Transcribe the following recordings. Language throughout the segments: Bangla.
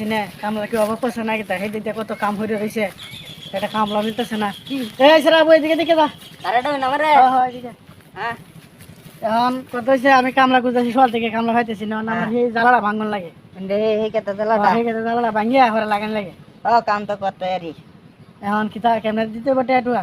চিনে কামলা কি অভাব করছে না কিতা সেই দিতে কত কাম হয়ে রয়েছে এটা কামলা মিলতেছে না। এই সেরা এদিকে দেখে হ্যাঁ, হ্যাঁ, হ্যাঁ। এখন কত হয়েছে আমি কামলা গুজাছি সকাল থেকে কামলা খাইতেছি না আমার সেই জ্বালাটা ভাঙন লাগে। সেই কেটে জ্বালাটা। সেই কেটে জ্বালাটা ভাঙিয়া ঘরে লাগান লাগে। ও কাম তো করতে এখন কিতা কেমনে দিতে বটে এটুয়া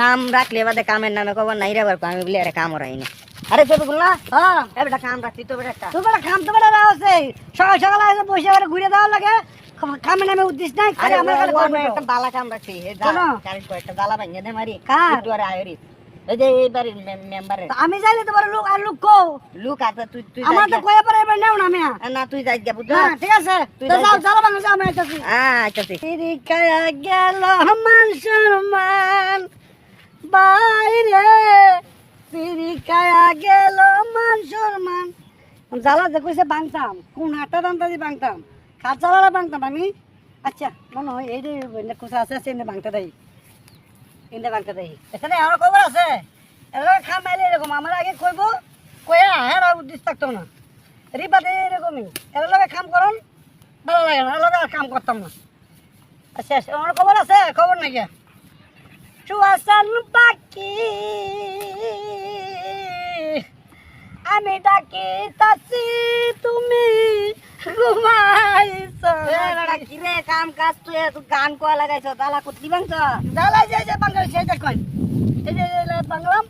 কাম রাখলে বাদে কামের নামে কব নাই রে বারকো আমি বলি আরে কাম রাই না। আরে সবই গুল্লা হ্যাঁ এ কাম রাখছি তো বেটা তো বেটা খাম তো বেটা আছে সকাল সকাল এসে বসে আবার ঘুরে দেওয়া লাগে। কামে নামে উদ্দেশ্য নাই। আরে আমার একটা দালা কাম রাখছি হে কেন? চারিশ একটা দালা ভাঙিয়ে দে মারি। কার? একটু আরে আয়রি। এই যে এই বাড়ির আমি যাইলে তোমার লোক আর লোক কো লুক আছে তুই তুই আমার তো কয়ে পরে এবার নেও না আমি না তুই যাই গা বুঝছ হ্যাঁ ঠিক আছে। তুই তো যাও যা। জ্বালা যাও আমি আইতাছি। হ্যাঁ পিরিকায়া গেল মান সম্মান। বাইরে। পিরিকায়া গেল মান সম্মান। জ্বালা যে কইছে বাংতাম, কোন হাটটা দামটা দিয়ে বাংতাম? খাট জ্বালাটা বাংতাম আমি? আচ্ছা মনে হয় এই যে কোথা আছে আছে এনে বাংটা দেয় এনে বাংটা দেয় এখানে আমার খবর আছে। এরা খামাইলে এরকম, আমার আগে কইব কয়া হ্যাঁ উদ্দেশ্য থাকতো না। রিবাতে এরকমই। এর লগে কাম করন, ভালো লাগে না, এর লগে আর কাম করতাম না। আচ্ছা আচ্ছা আমার খবর আছে? খবর নাই গিয়া পাখি। আমি ডাকি তাছি তুমি ঘুমাইছ এ বেটা কি রে কাম কাজ তুই তুই গান কোয়া লাগাইছ? দালা কুতলি বাংছ? জ্বালাই যে যে বাংলা সেই যে কই এই যে বাংলাম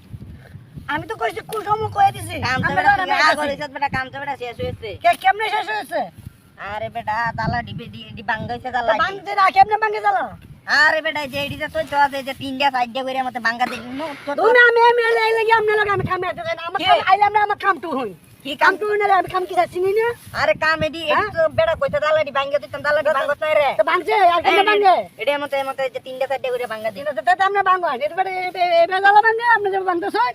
আমি তো কইছি কুল সময় কয়ে দিছি। কাম তো আমি বেটা কইছি। বেটা কাম তো বেটা শেষ হয়েছে। কে কেমনে শেষ হয়েছে? আরে বেটা দালা ডিবে ডি বাঙ্গাইছে দালা বাংতে না কেমনে জ্বালা আরে বেটা যে এডিতে তো তো আছে যে তিনটা সাইডে করে মতে বাঙ্গা দিন নো তুমি আমি আমি এলে এলে গিয়ে আমি লাগে আমি কামে চাই না। আমার কে? কাম আইলে আমরা আমার কাম টু হই। কি কাম টু হইলে আমি কাম কি চিনি না? আরে কাম এডি এডি তো বেটা কইতে দালা ডি বাঙ্গা দিতাম দালা ডি বাঙ্গত নাই রে। তো বাংছে আর কেমনে বাংগে এডি মতে মতে যে তিনটা সাইডে করে বাঙ্গা দিন কিন্তু তো আমরা বাংগো এটা বেটা এবে জ্বালা বাংগে আপনি যে বাংতে ছয়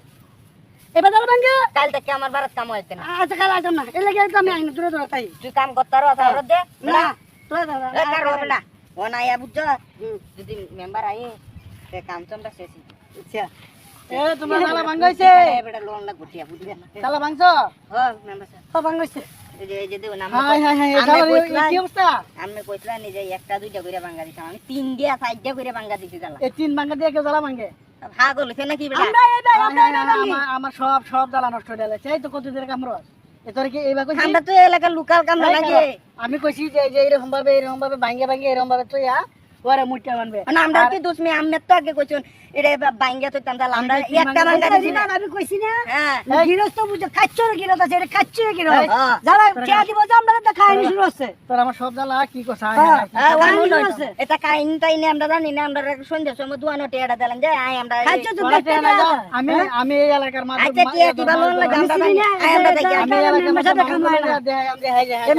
এবে জ্বালা বাংগে কাল থেকে আমার ভারত কাম হইতে না। আচ্ছা কাল আইতাম না। গিয়ে তো আমি আইনি দূরে দূরে তাই তুই কাম করতারো আছে দে। না তোরা দাদা এ কার বেটা। ও না আয়া বুঝছ যদি মেম্বার আয়ে তে কাম তো আমরা শেষ আচ্ছা এ তোমার লোন লাগ গুটিয়া বুঝলি না মেম্বার স্যার আমি কইছিলাম- একটা দুইটা করে দিতাম আমি তিন দিয়া চারটা করে দিতে তিন দিয়ে কেউ জ্বালা নাকি সব সব জ্বালা নষ্ট হয়ে গেছে এই তো কত দিনের কামড় আমরা তো এলাকার লোকাল কাম এই লাগে আমি কইছি যে এরকম ভাবে এরকম ভাবে ভাঙ্গে ভাঙ্গে এরকম ভাবে তুই ওরে মুটটা বানবে। মানে আমরা কি দোষ? মি আমি তো আগে কইছুন এটা বাঙ্গা তো আমরা আমি একটা বাঙ্গা দিছি না, না আমি কইছি না। হ্যাঁ। গিরস্ত বুঝে কাচ্চর গিরত আছে এটা কাচ্চর গিরত হ্যাঁ। যারা টিয়া দিব যে আমরা তো খাইনি শুরু হচ্ছে। তোর আমার সব জ্বালা কি কথা হ্যাঁ। এটা কাহিনী টাইনি আমরা জানি না আমরা সন্ধ্যার সময় দুয়া দুয়ানো টেয়াটা দিলাম যে আয় আমরা খাইছো তো না। না। আমি আমি এই এলাকার মাঝে আচ্ছা, টিয়া দিবা লোন লাগে, আমরা আমরা দেখি, আমি এলাকার মাঝে কামাই না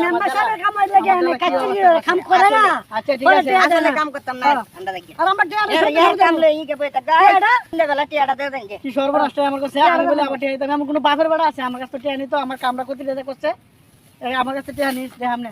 মেম্বার সাহেবের কামাই লাগে আমি গিরত কাম করে না। আচ্ছা ঠিক আছে। আসলে কাম করতাম না আমরা দেখি আর আমরা টিয়া এর কাম লই ইকে বইতা গায় সন্ধ্যাবেলা টেয়াটা দিয়ে দেন কি সর্বনাশ আমার কাছে আমি বলে আমার টিয়া দিতে আমার কোনো বাপের বেড়া আছে আমার কাছে তো আমার কামরা করতে দিতে করছে আমার কাছে দে আমনে